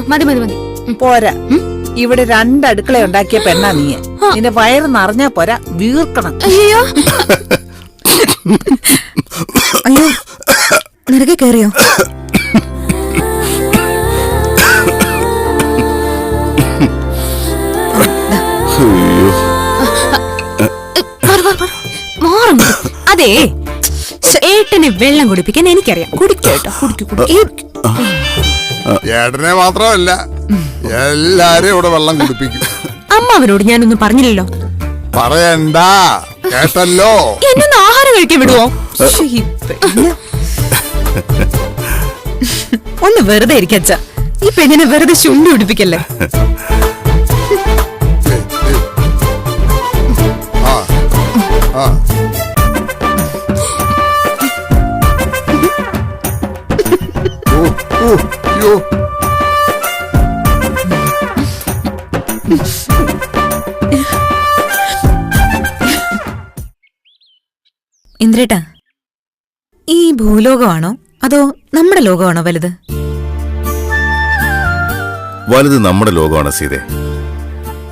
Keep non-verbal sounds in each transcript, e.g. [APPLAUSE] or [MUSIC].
മതി മതി മതി. പോരാ. ഇവിടെ രണ്ട് അടുക്കള ഉണ്ടാക്കിയ പെണ്ണാ നീ. നിന്റെ വയറ് നിറഞ്ഞാ പോരാ വീർക്കണം. അയ്യോ. അയ്യോ. നിനക്ക്. മാറും അതെ. ഏട്ടന് വെള്ളം കുടിപ്പിക്കാൻ എനിക്കറിയാം. കുടിക്കട്ടോ കുടിക്കൂ കുടിക്കൂ. ഏട്ടനെ മാത്രമല്ല എല്ലാരും ഇവിടെ വെള്ളം കുടിപ്പിക്കും. അമ്മ അവരോട് ഞാനൊന്നും പറഞ്ഞില്ലല്ലോ. പറയണ്ട കേട്ടല്ലോ. എന്നൊന്ന് ആഹാരം കഴിക്കാൻ വിടുവോ. ഒന്ന് വെറുതെ ഇരിക്കച്ച ഈ പെണ്ണിനെ വെറുതെ ചുണ്ടി പിടിപ്പിക്കല്ലേ? ആ ആ. ഓ, ഓ, അയ്യോ. ഇന്ദ്രേട്ടാ ഈ ഭൂലോകമാണോ അതോ നമ്മുടെ ലോകമാണോ വലുത്? വലുത് നമ്മുടെ ലോകമാണ് സീതെ.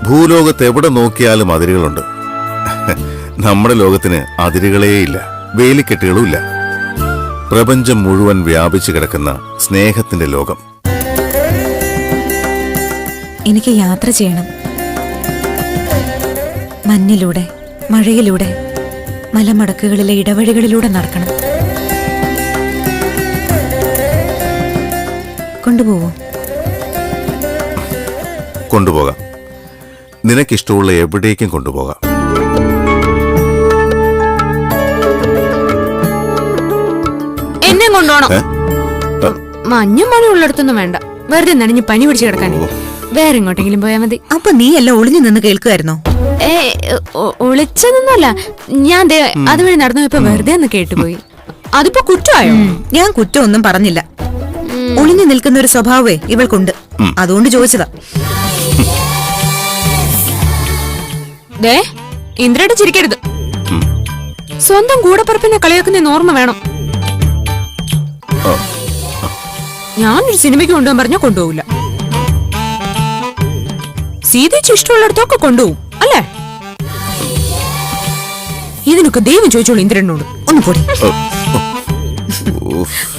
ഭൂലോകത്ത് എവിടെ നോക്കിയാലും അതിരുകളുണ്ട്. [LAUGHS] നമ്മുടെ ലോകത്തിന് അതിരുകളേയില്ല. വേലിക്കെട്ടുകളുമില്ല. പ്രപഞ്ചം മുഴുവൻ വ്യാപിച്ചു കിടക്കുന്ന സ്നേഹത്തിന്റെ ലോകം. എനിക്ക് യാത്ര ചെയ്യണം. മഞ്ഞിലൂടെ മഴയിലൂടെ മലമടക്കുകളിലെ ഇടവഴികളിലൂടെ നടക്കണം. കൊണ്ടുപോവോ? കൊണ്ടുപോകാം. നിനക്കിഷ്ടമുള്ള എവിടേക്കും കൊണ്ടുപോകാം. ഏ? മഞ്ഞും മഴ ഉള്ളിടത്തൊന്നും വേണ്ട. വെറുതെ നനഞ്ഞ് പനി പിടിച്ചു കിടക്കാൻ വേറെ എങ്ങോട്ടെങ്കിലും പോയാ മതി. അപ്പൊ നീ എല്ലാം ഒളിഞ്ഞു നിന്ന് കേൾക്കുമായിരുന്നോ ഏ ഒളിച്ചതൊന്നുമല്ല. ഞാൻ ദേ അതുവഴി നടന്നു പോയപ്പോ വെറുതെ ഒന്ന് കേട്ടുപോയി. അതിപ്പോ കുറ്റമായോ? ഞാൻ കുറ്റമൊന്നും പറഞ്ഞില്ല. ഒളിഞ്ഞു നിൽക്കുന്ന ഒരു സ്വഭാവേ ഇവൾക്കുണ്ട്. അതുകൊണ്ട് ചോദിച്ചതാ. ദേ ഇന്ദ്രയുടെ ചിരിക്കരുത്. സ്വന്തം കൂടപ്പറപ്പിനെ കളിയാക്കുന്ന ഓർമ്മ വേണം. ഞാനൊരു സിനിമയ്ക്ക് കൊണ്ടുപോകാൻ പറഞ്ഞാൽ കൊണ്ടുപോകില്ല സീതയ്ക്ക് ഇഷ്ടമുള്ളിടത്തൊക്കെ കൊണ്ടുപോകും അല്ലേ? ഇതിനൊക്കെ ദൈവം ചോദിച്ചോളൂ ഇന്ദ്രനോട്. ഒന്ന് പൊടി.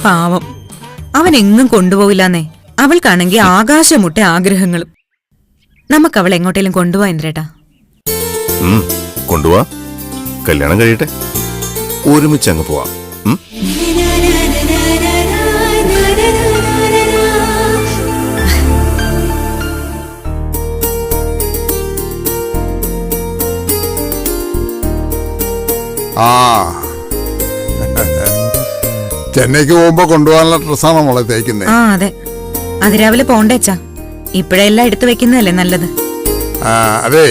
പാവം. അവൻ എങ്ങും കൊണ്ടുപോകില്ലെന്നേ അവൾക്കാണെങ്കിൽ ആകാശമുട്ട ആഗ്രഹങ്ങളും. നമുക്ക് അവൾ എങ്ങോട്ടേലും കൊണ്ടുപോവാ ഇന്ദ്രേട്ടാ. കൊണ്ടുപോവാ. കല്യാണം കഴിയട്ടെ. ഒരുമിച്ച് അങ്ങ് പോവാം ആ. ചെന്നൈക്ക് പോകുമ്പോ കൊണ്ടുപോകാനുള്ള ഡ്രസ്സാണ് നമ്മളെ തേക്കുന്നത് ആ അതെ. അതിരാവിലെ പോണ്ടേച്ചാ ഇപ്പഴെല്ലാം എടുത്തു വെക്കുന്നതല്ലേ നല്ലത്. ആ അതെ.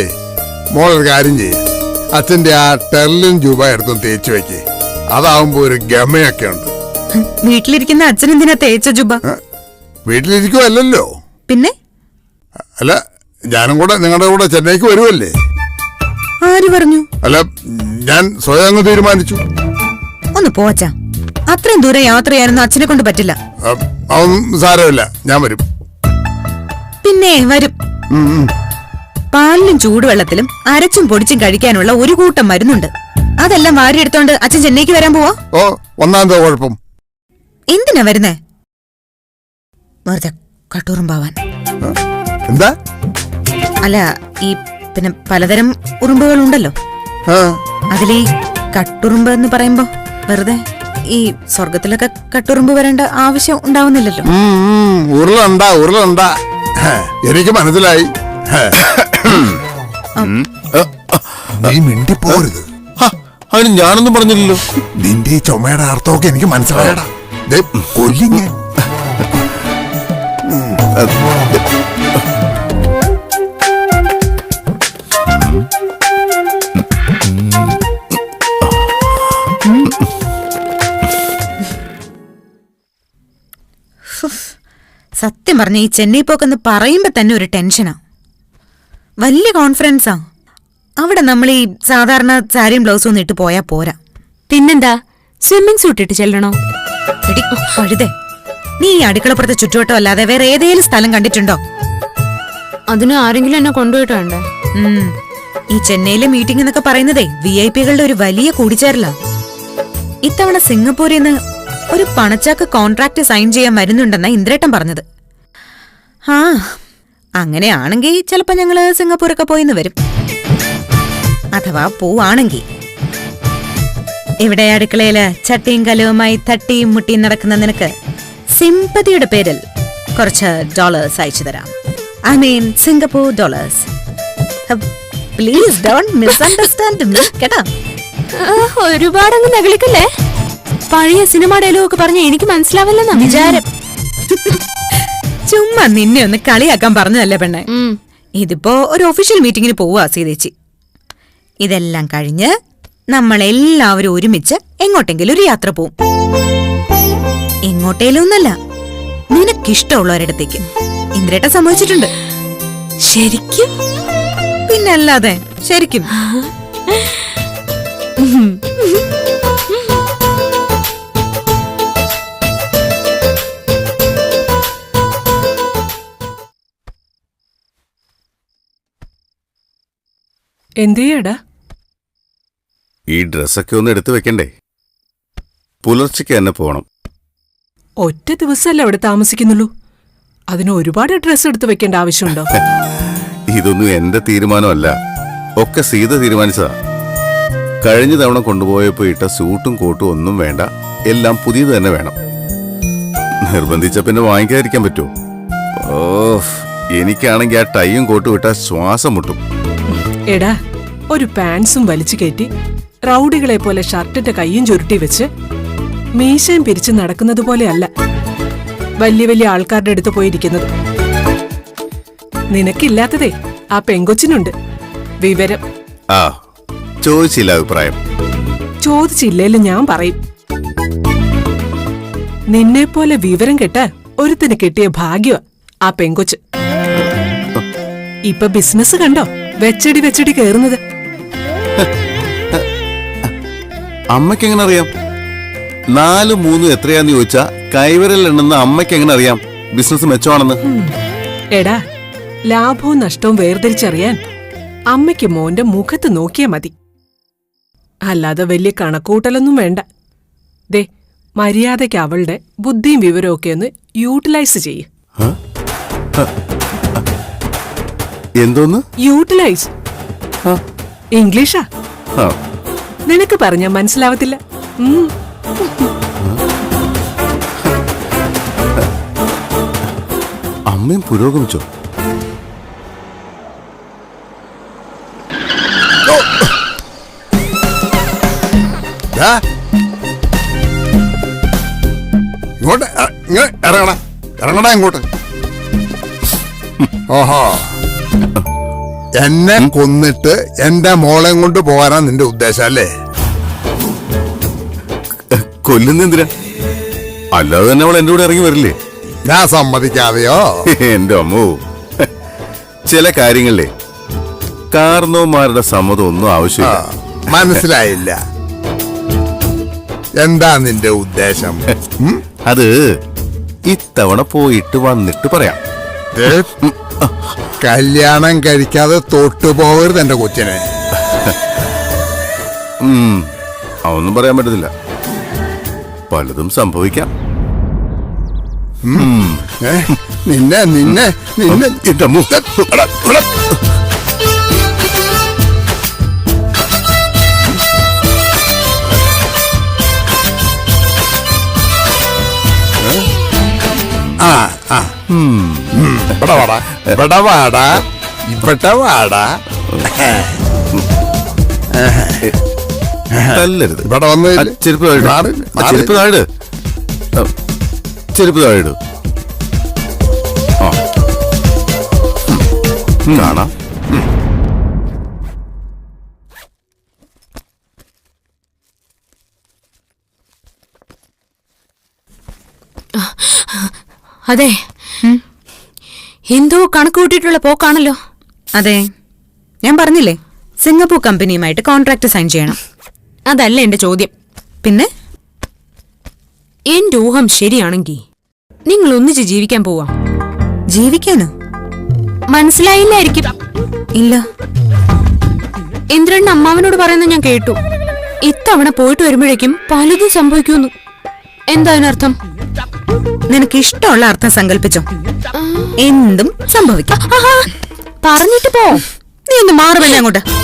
മോളൊരു കാര്യം ചെയ്യ. അച്ഛന്റെ ആ ടെർലിൻ രൂപ എടുത്തും തേച്ചു വെക്ക്. അതാവുമ്പോ ഒരു ഗമയൊക്കെ ഉണ്ട്. വീട്ടിലിരിക്കുന്ന അച്ഛൻ എന്തിനാ തേച്ച ജുബ? വീട്ടിലിരിക്കുവല്ലോ പിന്നെ? അല്ല ഞാനും കൂടെ നിങ്ങളുടെ കൂടെ ചെന്നൈക്ക് വരുമല്ലേ ആര് പറഞ്ഞു? അല്ല ഞാൻ സ്വയം അങ്ങ് തീരുമാനിച്ചു. ഒന്ന് പോച്ചാ അത്രയും ദൂരം യാത്ര ചെയ്യാനൊന്നും അച്ഛനെ കൊണ്ട് പറ്റില്ല. അതൊന്നും സാരമില്ല. ഞാൻ വരും. പിന്നെ വരും. പാലിലും ചൂടുവെള്ളത്തിലും അരച്ചും പൊടിച്ചും കഴിക്കാനുള്ള ഒരു കൂട്ടം മരുന്നുണ്ട്. അതെല്ലാം വാരിയെടുത്തോണ്ട് അച്ഛൻ ചെന്നൈക്ക് വരാൻ പോവാ? ഓ ഒന്നാമത്തെ കുഴപ്പം. എന്തിനാ വരുന്നേ? വെറുതെ കട്ടൂറും പാവാൻ. എന്താ? അല്ല ഈ പിന്നെ പലതരം ഉറുമ്പുകളുണ്ടല്ലോ. ആ, അതിലീ കട്ടുറുമ്പ് എന്ന് പറയുമ്പോ വെറുതെ ഈ സ്വർഗത്തിലൊക്കെ കട്ടുറുമ്പ് വരേണ്ട ആവശ്യം ഉണ്ടാവുന്നില്ലല്ലോ. ഉരുളണ്ടാ ഉരുളണ്ടാ. എനിക്ക് മനസ്സിലായി. നീ മിണ്ടിപ്പോരുത്. അതിന് ഞാനൊന്നും പറഞ്ഞില്ലല്ലോ. നിന്റെ ഈ ചുമയുടെ അർത്ഥമൊക്കെ എനിക്ക് മനസ്സിലായടാ ദേ, കൊല്ലിങ്ങ. സത്യം പറഞ്ഞ ഈ ചെന്നൈ പോക്കെന്ന് പറയുമ്പോ തന്നെ ഒരു ടെൻഷനാ. വലിയ കോൺഫറൻസാ അവിടെ നമ്മൾ ഈ സാധാരണ സാരിയും ബ്ലൗസും ഒന്നും ഇട്ട് പോയാ പോരാ. പിന്നെന്താ? സ്വിമ്മിംഗ് സൂട്ട് ഇട്ട് ചെല്ലണോ? എടി പഴുതേ നീ ഈ അടുക്കളപ്പുറത്തെ ചുറ്റുവട്ടം അല്ലാതെ വേറെ ഏതെങ്കിലും സ്ഥലം കണ്ടിട്ടുണ്ടോ? അതിന് ആരെങ്കിലും എന്നെ കൊണ്ടുപോയിട്ട് വേണ്ടേ? ഉം. ഈ ചെന്നൈയിലെ മീറ്റിംഗ് എന്നൊക്കെ പറയുന്നതേ വി ഐ പികളുടെ ഒരു വലിയ കൂടിച്ചേരല. ഇത്തവണ സിംഗപ്പൂരിൽ നിന്ന് ഒരു പണച്ചാക്ക് കോൺട്രാക്ട് സൈൻ ചെയ്യാൻ വരുന്നുണ്ടെന്നാ ഇന്ദ്രേട്ടൻ പറഞ്ഞത്. ആ അങ്ങനെയാണെങ്കിൽ ചിലപ്പോ ഞങ്ങൾ സിംഗപ്പൂരൊക്കെ പോയിന്ന് വരും. അഥവാ പോവാണെങ്കിൽ ഇവിടെ അടുക്കളയിൽ ചട്ടിയും കലവുമായി തട്ടിയും മുട്ടിയും നടക്കുന്ന നിനക്ക് സിമ്പതിയുടെ പേരിൽ കുറച്ച് ഡോളേഴ്സ് അയച്ചു തരാം. I mean Singapore dollars please don't misunderstand me കേട്ടോ? ഒരുപാടങ്ങ് നകളിക്കല്ലേ? പഴയ സിനിമ ഡയലോഗ് ഒക്കെ പറഞ്ഞ എനിക്ക് മനസ്സിലാവില്ലെന്നാ വിചാരം. ചുമ്മാ നിന്നെ ഒന്ന് കളിയാക്കാൻ പറഞ്ഞതല്ലേ പെണ്ണെ. ഇതിപ്പോ ഒരു ഒഫീഷ്യൽ മീറ്റിംഗിന് പോവുക സീതേച്ചി. ഇതെല്ലാം കഴിഞ്ഞ് നമ്മളെല്ലാവരും ഒരുമിച്ച് എങ്ങോട്ടെങ്കിലും ഒരു യാത്ര പോവും. എങ്ങോട്ടേലും ഒന്നല്ല നിനക്കിഷ്ടമുള്ളവരിടത്തേക്ക്. ഇന്ദ്രേട്ട സമ്മതിച്ചിട്ടുണ്ട്. ശരിക്കും? പിന്നല്ലാതെ ശരിക്കും. എന്തെയ്യടാ ഈ ഡ്രസ്സൊക്കെ ഒന്ന് എടുത്തു വെക്കണ്ടേ? പുലർച്ചയ്ക്ക് തന്നെ പോണം. ഒറ്റ ദിവസമല്ല അവിടെ താമസിക്കുന്നുള്ളൂ. അതിന് ഒരുപാട് ഡ്രസ്സ് എടുത്തു വെക്കേണ്ട ആവശ്യമുണ്ടോ? ഇതൊന്നും എന്റെ തീരുമാനമല്ല. ഒക്കെ സീത തീരുമാനിച്ചതാ. കഴിഞ്ഞ തവണ കൊണ്ടുപോയപ്പോ ഇട്ട സൂട്ടും കോട്ടും ഒന്നും വേണ്ട. എല്ലാം പുതിയത് തന്നെ വേണം. നിർബന്ധിച്ച പിന്നെ വാങ്ങിക്കാതിരിക്കാൻ പറ്റുമോ? ഓ എനിക്കാണെങ്കിൽ ആ ടൈയും കോട്ടും ഇട്ടാൽ ശ്വാസം മുട്ടും. എടാ ഒരു പാൻസും വലിച്ചു കയറ്റി റൗഡികളെ പോലെ ഷർട്ടിന്റെ കൈയും ചുരുട്ടി വെച്ച് മീശയും പിരിച്ച് നടക്കുന്നത് പോലെയല്ല വലിയ വലിയ ആൾക്കാരുടെ അടുത്ത് പോയിരിക്കുന്നത്. നിനക്കില്ലാത്തതേ ആ പെങ്കൊച്ചിനുണ്ട്. വിവരം. ആ ചോദിച്ചില്ല അഭിപ്രായം. ചോദിച്ചില്ലേലും ഞാൻ പറയും. നിന്നെ പോലെ വിവരം കെട്ട ഒരുത്തിന് കിട്ടിയ ഭാഗ്യ ആ പെങ്കൊച്ച്. ഇപ്പൊ ബിസിനസ് കണ്ടോ? വെച്ചടി വെച്ചടി കയറുന്നത്. അമ്മയ്ക്ക് എങ്ങനെ അറിയാം നാലും മൂന്നും എത്രയാന്ന് ചോദിച്ചാ കൈവരൽ എണ്ണെന്ന് അമ്മയ്ക്ക് എങ്ങനെ അറിയാം ബിസിനസ് മെച്ചമാണെന്ന്. എടാ ലാഭവും നഷ്ടവും വേർതിരിച്ചറിയാൻ അമ്മയ്ക്ക് മോന്റെ മുഖത്ത് നോക്കിയാ മതി. അല്ലാതെ വലിയ കണക്കൂട്ടലൊന്നും വേണ്ട. ദേ മര്യാദയ്ക്ക് അവളുടെ ബുദ്ധിയും വിവരവും ഒക്കെ ഒന്ന് യൂട്ടിലൈസ് ചെയ്യ്. എന്തോന്ന്? യൂട്ടിലൈസ് ആ, ഇംഗ്ലീഷാ. നിനക്ക് പറഞ്ഞ മനസ്സിലാവത്തില്ല. അമ്മയും പുരോഗമിച്ചോ? ദാ. ഇങ്ങോട്ട് ഇറങ്ങണ. ഇറങ്ങണ ഇങ്ങോട്ട്. ഓഹോ എന്നെ കൊന്നിട്ട് എന്റെ മോളെ കൊണ്ട് പോകാനാ നിന്റെ ഉദ്ദേശം അല്ലേ? കൊല്ലുന്നെന്തിനാ അല്ലാതെ തന്നെ അവൾ എന്റെ കൂടെ ഇറങ്ങി വരില്ലേ? ഞാൻ സമ്മതിക്കാതെയോ? എന്റെ അമ്മോ. ചില കാര്യങ്ങളിലെ കാർന്നോമാരുടെ സമ്മതം ഒന്നും ആവശ്യമില്ല. മനസ്സിലായില്ല. എന്താ നിന്റെ ഉദ്ദേശം? അത് ഇത്തവണ പോയിട്ട് വന്നിട്ട് പറയാം. കല്യാണം കഴിക്കാതെ തൊട്ടുപോകരുത് എന്റെ കൊച്ചിനെ. അതൊന്നും പറയാൻ പറ്റത്തില്ല. പലതും സംഭവിക്കാം. നിന്നെ നിന്നെ നിന്നെ നിന്നെ ഇവിടെ വാടാ. ഇവിടെ വാടാ. ഇവിടെ വാടാ. തല്ലരുത്. ഇവിടെ വന്ന് ചെരുപ്പ്. ചെരുപ്പ് താഴെ താഴെ കാണാം. അതെ. എന്തോ കണക്ക് കൂട്ടിയിട്ടുള്ള പോക്കാണല്ലോ. അതെ. ഞാൻ പറഞ്ഞില്ലേ സിംഗപ്പൂർ കമ്പനിയുമായിട്ട് കോൺട്രാക്ട് സൈൻ ചെയ്യണം. അതല്ല എന്റെ ചോദ്യം. പിന്നെ? എന്റെ ഊഹം ശരിയാണെങ്കിൽ നിങ്ങൾ ഒന്നിച്ച് ജീവിക്കാൻ പോവാ. ജീവിക്കാനോ? മനസ്സിലായില്ലായിരിക്കും. ഇല്ല. ഇന്ദ്രൻ അമ്മാവനോട് പറയുന്നത് ഞാൻ കേട്ടു. ഇത്തവണ പോയിട്ട് വരുമ്പോഴേക്കും പലതും സംഭവിക്കുന്നു എന്താ അതിനർത്ഥം? നിനക്ക് ഇഷ്ടമുള്ള അർത്ഥം സങ്കല്പിച്ചോ എന്തും സംഭവിക്കാം. പറഞ്ഞിട്ട് പോ. നീ ഒന്ന് മാറുമല്ലേ അങ്ങോട്ട്.